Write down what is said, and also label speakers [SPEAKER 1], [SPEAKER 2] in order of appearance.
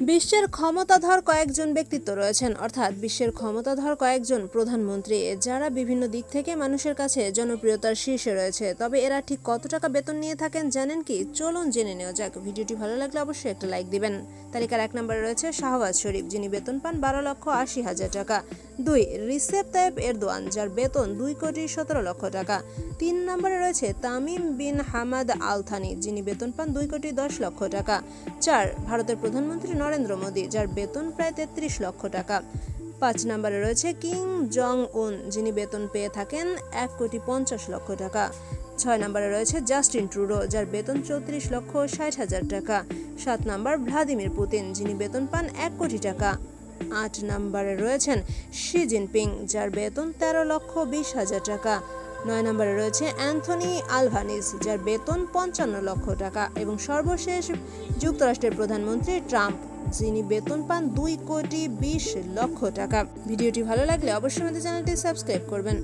[SPEAKER 1] বিশ্বের ক্ষমতাধর কয়েকজন ব্যক্তিত্ব রয়েছেন, অর্থাৎ বিশ্বের ক্ষমতাধর কয়েকজন প্রধানমন্ত্রী, যারা বিভিন্ন দিক থেকে মানুষের কাছে জনপ্রিয়তার শীর্ষে রয়েছে। তবে এরা ঠিক কত টাকা বেতন নিয়ে থাকেন জানেন কি? চলুন জেনে নেওয়া যাক। ভিডিওটি ভালো লাগলে অবশ্যই একটা লাইক দিবেন। তালিকার এক নম্বরে রয়েছে শাহবাজ শরীফ, যিনি বেতন পান বারো লক্ষ আশি হাজার টাকা। দুই, রিসেপ তাইব এরদোয়ান, যার বেতন দুই কোটি সতেরো লক্ষ টাকা। তিন নম্বরে রয়েছে তামিম বিন হামাদ আলথানি, যিনি বেতন পান দুই কোটি দশ লক্ষ টাকা। চার, ভারতের প্রধানমন্ত্রী নরেন্দ্র মোদী, যার বেতন প্রায় তেত্রিশ লক্ষ টাকা। পাঁচ নম্বরে রয়েছে কিং জং উন যিনি বেতন পেয়ে থাকেন এক কোটি পঞ্চাশ লক্ষ টাকা। ছয় নম্বরে রয়েছে জাস্টিন ট্রুডো, যার বেতন চৌত্রিশ লক্ষ ষাট হাজার টাকা। সাত নম্বর ভ্লাদিমির পুতিন, যিনি বেতন পান এক কোটি টাকা। আট নম্বরে রয়েছেন শি জিনপিং, যার বেতন তেরো লক্ষ বিশ হাজার টাকা। নয় নম্বরে রয়েছে অ্যান্থনি আলভানিস, যার বেতন পঞ্চান্ন লক্ষ টাকা। এবং সর্বশেষ যুক্তরাষ্ট্রের প্রধানমন্ত্রী ট্রাম্প। যিনি বেতন পান দুই কোটি বিশ লক্ষ টাকা। ভিডিওটি ভালো লাগলে অবশ্যই আমাদের চ্যানেলটি সাবস্ক্রাইব করবেন।